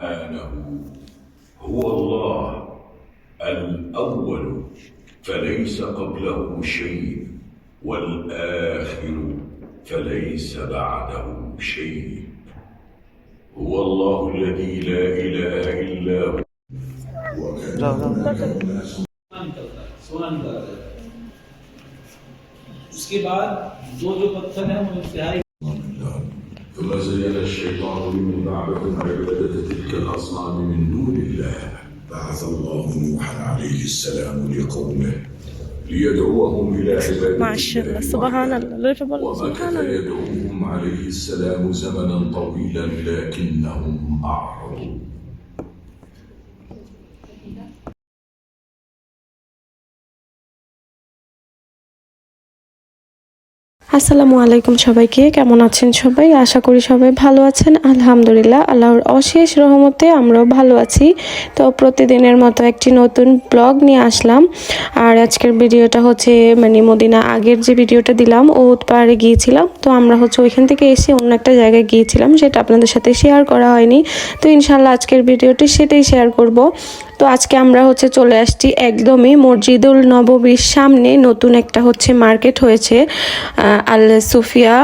سبحانه هو الله الأول فليس قبله شيء والآخر فليس بعده شيء هو الله الذي لا إله إلا هو स्नान करता है स्नान करता है उसके बाद जो जो पत्थर है वो इंतहाई وزين الشيطان لمن بعدهم عبادة تلك الأصنام من دون الله. بعث الله نوحا عليه السلام لقومه ليدعوهم إلى عبادة مع الشلة سبحان الله. سبحان الله. يدعوهم عليه السلام زمنا طويلا لكنهم أعرضوا. আসসালামু আলাইকুম সবাইকে, কেমন আছেন সবাই? আশা করি সবাই ভালো আছেন। আলহামদুলিল্লাহ, আল্লাহর অশেষ রহমতে আমরাও ভালো আছি। তো প্রতিদিনের মতো একটি নতুন ব্লগ নিয়ে আসলাম। আর আজকের ভিডিওটা হচ্ছে মানে মদিনা আগের যে ভিডিওটা দিলাম ও পাহাড়ে গিয়েছিলাম। তো আমরা হচ্ছে ওইখান থেকে এসে অন্য একটা জায়গায় গিয়েছিলাম, সেটা আপনাদের সাথে শেয়ার করা হয়নি। তো ইনশাল্লাহ আজকের ভিডিওটি সেটাই শেয়ার করব। তো আজকে আমরা হচ্ছে চলে আসছি একদমই মসজিদুল নববীর সামনে। নতুন একটা হচ্ছে মার্কেট হয়েছে আল সুফিয়া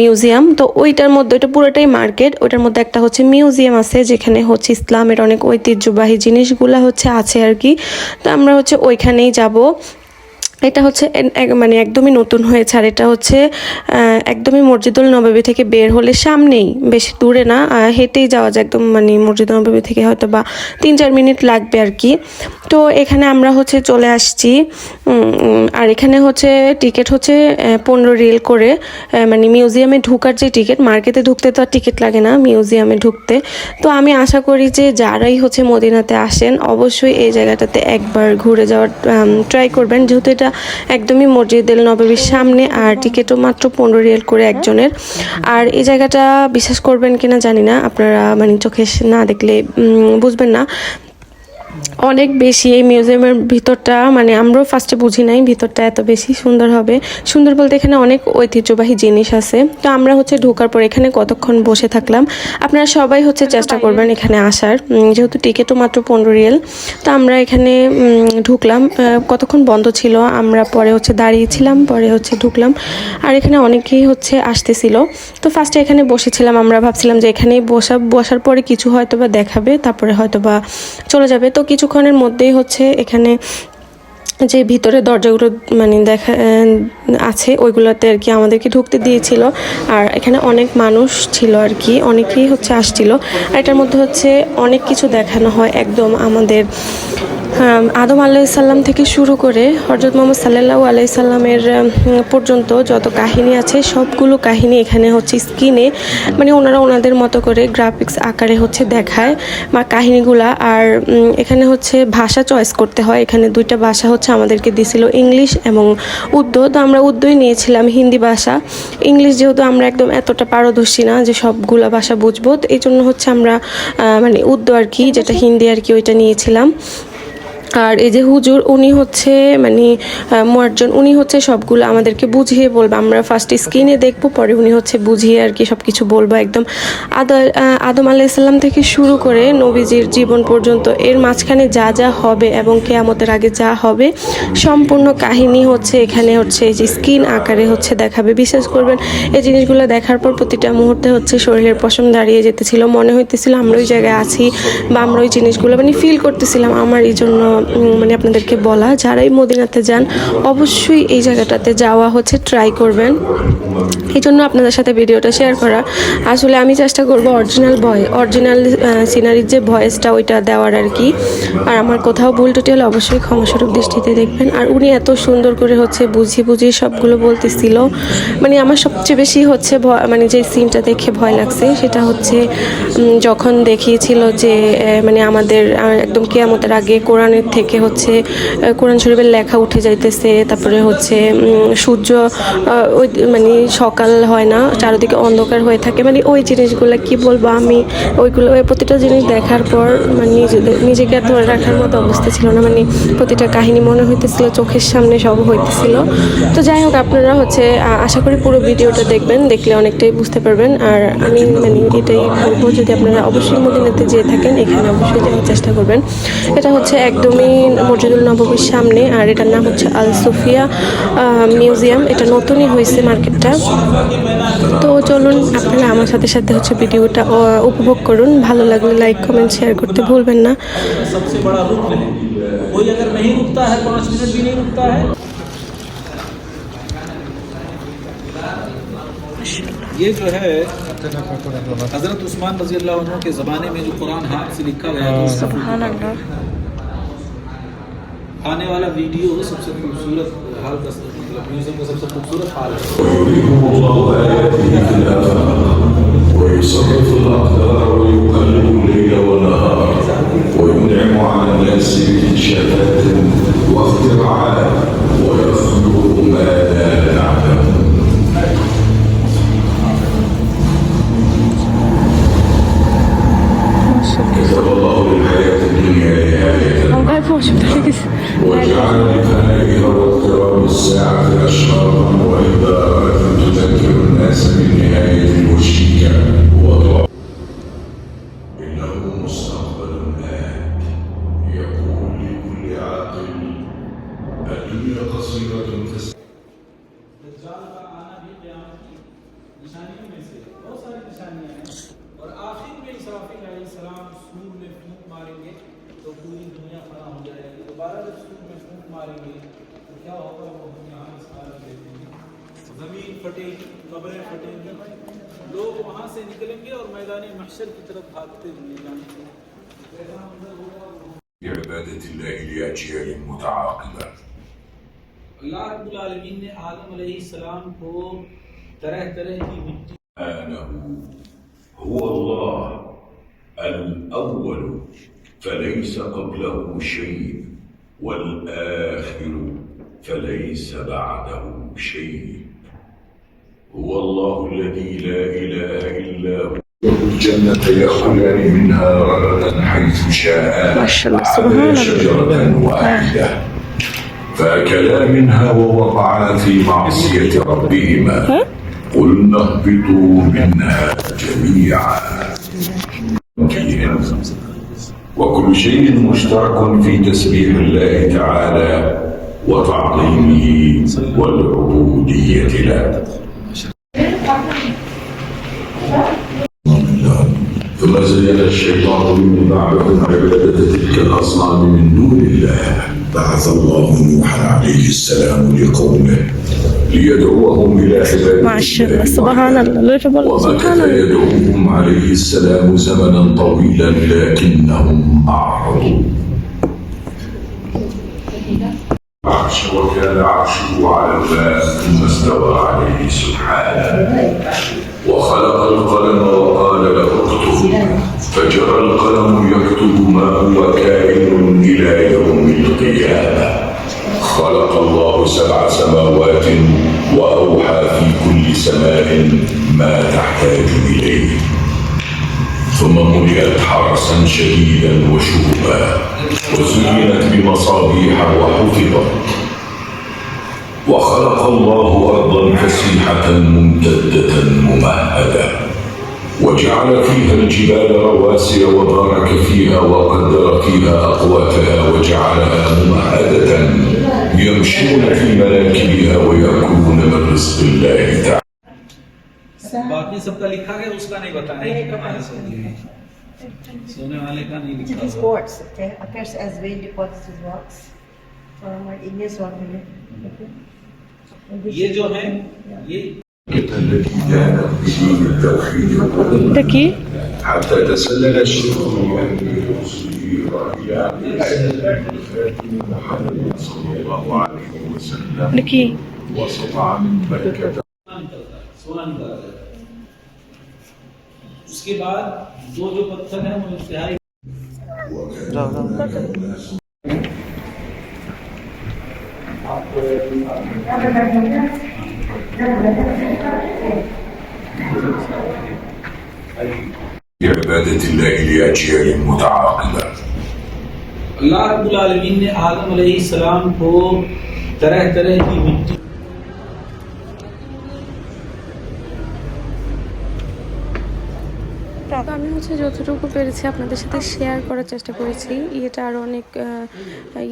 মিউজিয়াম। তো ওইটার মধ্যে, ওইটা পুরোটাই মার্কেট। ওইটার মধ্যে একটা হচ্ছে মিউজিয়াম আছে, যেখানে হচ্ছে ইসলামের অনেক ঐতিহ্যবাহী জিনিসগুলো হচ্ছে আছে আর কি। তো আমরা হচ্ছে ওইখানেই যাব। এটা হচ্ছে মানে একদমই নতুন হয়েছে, আর এটা হচ্ছে একদমই মসজিদুল নবাবী থেকে বের হলে সামনেই, বেশি দূরে না হেঁটেই যাওয়া যায়, একদম মানে মসজিদুল নবাবী থেকে হয়তো বা তিন চার মিনিট লাগবে আর কি। তো এখানে আমরা হচ্ছে চলে আসছি আর এখানে হচ্ছে টিকিট হচ্ছে পনেরো রিল করে মানে মিউজিয়ামে ঢুকার যে টিকিট, মার্কেটে ঢুকতে তো আর টিকিট লাগে না, মিউজিয়ামে ঢুকতে। তো আমি আশা করি যে যারাই হচ্ছে মদিনাতে আসেন, অবশ্যই এই জায়গাটাতে একবার ঘুরে যাওয়ার ট্রাই করবেন, যেহেতু এটা একদমই মসজিদুল নবাবীর সামনে আর টিকিটও মাত্র পনেরো রিয়াল করে একজনের। আর এই জায়গাটা বিশ্বাস করবেন কিনা জানি না, আপনারা মানে চোখে না দেখলে বুঝবেন না। অনেক বেশি এই মিউজিয়ামের ভিতরটা মানে আমরাও ফার্স্টে বুঝি নাই ভিতরটা এত বেশি সুন্দর হবে। সুন্দর বলতে এখানে অনেক ঐতিহ্যবাহী জিনিস আছে। তো আমরা হচ্ছে ঢোকার পর এখানে কতক্ষণ বসে থাকলাম আপনারা সবাই হচ্ছে চেষ্টা করবেন এখানে আসার। যেহেতু টিকিটও মাত্র পনেরো রিয়েল তো আমরা এখানে ঢুকলাম। কতক্ষণ বন্ধ ছিল আমরা পরে হচ্ছে দাঁড়িয়েছিলাম পরে হচ্ছে ঢুকলাম। আর এখানে অনেকেই হচ্ছে আসতেছিল। তো ফার্স্টে এখানে বসেছিলাম আমরা ভাবছিলাম যে এখানেই বসা বসার পরে কিছু হয়তো বা দেখাবে তারপরে হয়তো বা চলে যাবে। তো কিছুক্ষণের মধ্যেই হচ্ছে এখানে যে ভিতরে দরজাগুলো মানে দেখা আছে ওইগুলোতে আর কি আমাদেরকে ঢুকতে দিয়েছিল। আর এখানে অনেক মানুষ ছিল আর কি অনেকেই হচ্ছে আসছিল। আর এটার মধ্যে হচ্ছে অনেক কিছু দেখানো হয় একদম আমাদের আম, আদম আলাইসাল্লাম থেকে শুরু করে হজরত মোহাম্মদ সাল্লাহ আলাইসাল্লামের পর্যন্ত যত কাহিনী আছে সবগুলো কাহিনী এখানে হচ্ছে স্ক্রিনে মানে ওনারা ওনাদের মতো করে গ্রাফিক্স আকারে হচ্ছে দেখায় বা কাহিনীগুলা। আর এখানে হচ্ছে ভাষা চয়েস করতে হয়। এখানে দুইটা ভাষা হচ্ছে আমাদেরকে দিয়েছিল ইংলিশ এবং উর্দু। তো আমরা উর্দুই নিয়েছিলাম, হিন্দি ভাষা। ইংলিশ যেহেতু আমরা একদম এতটা পারদর্শী না যে সবগুলো ভাষা বুঝব, তো এই জন্য হচ্ছে আমরা মানে উর্দু আর কি, যেটা হিন্দি আর কি, ওইটা নিয়েছিলাম। আর এই যে হুজুর, উনি হচ্ছে মানে মোয়ার্জন উনি হচ্ছে সবগুলো আমাদেরকে বুঝিয়ে বলবে। আমরা ফার্স্ট স্ক্রিনে দেখব, পরে উনি হচ্ছে বুঝিয়ে আর কি সব কিছু বলব একদম। আদ আদম আলাইসাল্লাম থেকে শুরু করে নবীজির জীবন পর্যন্ত এর মাঝখানে যা যা হবে এবং কেয়ামতের আগে যা হবে, সম্পূর্ণ কাহিনী হচ্ছে এখানে হচ্ছে এই যে স্ক্রিন আকারে হচ্ছে দেখাবে। বিশ্বাস করবেন, এই জিনিসগুলো দেখার পর প্রতিটা মুহূর্তে হচ্ছে শরীরের পশম দাঁড়িয়ে যেতেছিল, মনে হইতেছিল আমরা ওই জায়গায় আছি বা আমরা ওই জিনিসগুলো মানে ফিল করতেছিলাম আমার এই জন্য মানে আপনাদেরকে বলা, যারাই মদিনাতে যান, অবশ্যই এই জায়গাটাতে যাওয়া হচ্ছে ট্রাই করবেন। এই জন্য আপনাদের সাথে ভিডিওটা শেয়ার করা। আসলে আমি চেষ্টা করব অরিজিনাল ভয় অরিজিনাল সিনারির যে ভয়েসটা ওইটা দেওয়ার আর কি। আর আমার কোথাও ভুল টুটি হলে অবশ্যই ক্ষমাস্বরূপ দৃষ্টিতে দেখবেন। আর উনি এত সুন্দর করে হচ্ছে বুঝিয়ে বুঝিয়ে সবগুলো বলতেছিল। মানে আমার সবচেয়ে বেশি হচ্ছে মানে যে সিনটা দেখে ভয় লাগছে, সেটা হচ্ছে যখন দেখিয়েছিল যে মানে আমাদের একদম কেয়ামতের আগে কোরআনের থেকে হচ্ছে কোরআন শরীফের লেখা উঠে যাইতেছে, তারপরে হচ্ছে সূর্য ওই মানে সকাল হয় না, চারিদিকে অন্ধকার হয়ে থাকে মানে ওই জিনিসগুলো কি বলব আমি, ওইগুলো, ওই প্রতিটা জিনিস দেখার পর মানে নিজেদের, নিজেকে আর ধরে রাখার মতো অবস্থা ছিল না মানে প্রতিটা কাহিনী মনে হইতেছিল, চোখের সামনে সব হইতেছিল। তো যাই হোক, আপনারা হচ্ছে আশা করি পুরো ভিডিওটা দেখবেন, দেখলে অনেকটাই বুঝতে পারবেন, আর আমি মানে এটাই বলব, যদি আপনারা অবশ্যই মদিনাতে যেয়ে থাকেন, এখানে অবশ্যই যাওয়ার চেষ্টা করবেন। এটা হচ্ছে একদমই মসজিদুল নববীর সামনে আর এটার নাম হচ্ছে আল সুফিয়া আহ, মিউজিয়াম এটা নতুনই হয়েছে মার্কেটটা তো চলুন আপনারা আমার সাথে সাথে হচ্ছে ভিডিওটা আহ, উপভোগ করুন ভালো লাগলে লাইক কমেন্ট শেয়ার করতে ভুলবেন না सबसे बड़ा रुकन है कोई अगर नहीं रुकता है पाँच मिनट भी नहीं रुकता है ये जो है हजरत उस्मान रजी अल्लाह अन्हु के ज़माने में जो कुरान हाथ से लिखा गया था آنے والا ویڈیو سب سے خوبصورت حال مطلب میوزیم کا سب سے خوبصورت حال ہے۔ ويصرف على الناس بإنشاءات واختراعات ماریں گے تو پوری دنیا فنا ہو جائے گی۔ دوبارہ جب سور میں پھونک ماریں گے تو کیا ہوگا؟ وہ دنیا سارا دیتے ہیں زمین پھٹے گی، قبریں پھٹیں گی۔ لوگ وہاں سے نکلیں گے اور میدان محشر کی طرف بھاگتے ہوئے جائیں گے۔ بعبادة الله لأجيال متعاقبة اللہ رب العالمین نے آدم علیہ السلام کو طرح طرح کی مٹی آنہو، هو اللہ۔ الأول فليس قبله شيء والآخر فليس بعده شيء. هو الله الذي لا إله إلا هو. الجنة يأكلان منها رغدا حيث شاء ما شاء الله، سبحان على. شجرة واحدة. فأكلا منها ووقعا في معصية ربهما. قلنا اهبطوا منها جميعا. وكل شيء مشترك في تسبيح الله تعالى وتعظيمه والعبودية له. ثم زين الشيطان من بعدهم عبادة تلك الأصنام من دون الله. بعث الله نوحا عليه السلام لقومه. ليدعوهم إلى سبحان الله. يفهم الله. ومكث سبحان الله. يدعوهم عليه السلام زمنا طويلا لكنهم أعرضوا. عرش وكان عرشه على الماء ثم استوى عليه سبحانه. وخلق القلم وقال شديدا وشوبا وزينت بمصابيح وحفظت وخلق الله أرضا فسيحة ممتدة ممهدة وجعل فيها الجبال رواسي وبارك فيها وقدر فيها أقواتها وجعلها ممهدة يمشون في مناكبها ويأكلون من رزق الله تعالى. سب کا لکھا گیا اس کا نہیں بتایا سونے والے کا نہیں لکھا ہوا spots okay as veil deposits as rocks from an igneous rock mineral یہ جو ہے یہ تکی حتى کے بعد دو جو پتھر ہیں، وہ انتہائی اللہ رب العالمین نے آدم علیہ السلام کو طرح طرح کی مٹی তো আমি হচ্ছে যতটুকু পেরেছি আপনাদের সাথে শেয়ার করার চেষ্টা করেছি। ইয়েটা আরও অনেক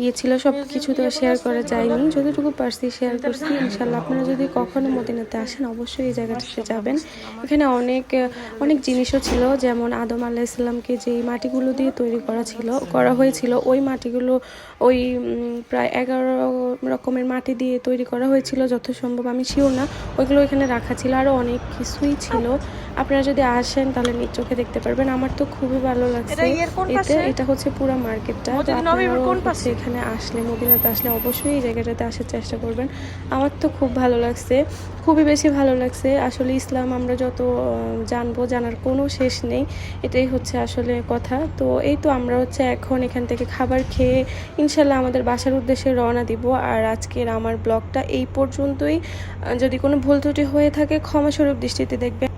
ইয়ে ছিল সব কিছু তো শেয়ার করা যায়নি। যতটুকু পারছি শেয়ার করছি ইনশাল্লাহ আপনারা যদি কখনো মদিনাতে আসেন, অবশ্যই এই জায়গাটাতে যাবেন। এখানে অনেক অনেক জিনিসও ছিল, যেমন আদম আল্লাহ ইসলামকে যেই মাটিগুলো দিয়ে তৈরি করা ছিল, করা হয়েছিল, ওই মাটিগুলো ওই প্রায় এগারো রকমের মাটি দিয়ে তৈরি করা হয়েছিল যত সম্ভব আমি শিওর না। ওইগুলো এখানে রাখা ছিল। আরও অনেক কিছুই ছিল। আপনারা যদি আসেন, তাহলে নিজ চোখে দেখতে পারবেন। আমার তো খুবই ভালো লাগছে। এটা হচ্ছে পুরো মার্কেটটা? এখানে আসলে মদিনাতে আসলে অবশ্যই এই জায়গাটাতে আসার চেষ্টা করবেন। আমার তো খুব ভালো লাগছে। খুবই বেশি ভালো লাগছে। আসলে ইসলাম আমরা যত জানব জানার কোনো শেষ নেই। এটাই হচ্ছে আসলে কথা। তো এই তো আমরা হচ্ছে এখন এখান থেকে খাবার খেয়ে ইনশাল্লাহ আমাদের বাসার উদ্দেশ্যে রওনা দিব। আর আজকের আমার ব্লগটা এই পর্যন্তই। যদি কোনো ভুল ত্রুটি হয়ে থাকে ক্ষমাস্বরূপ দৃষ্টিতে দেখবেন।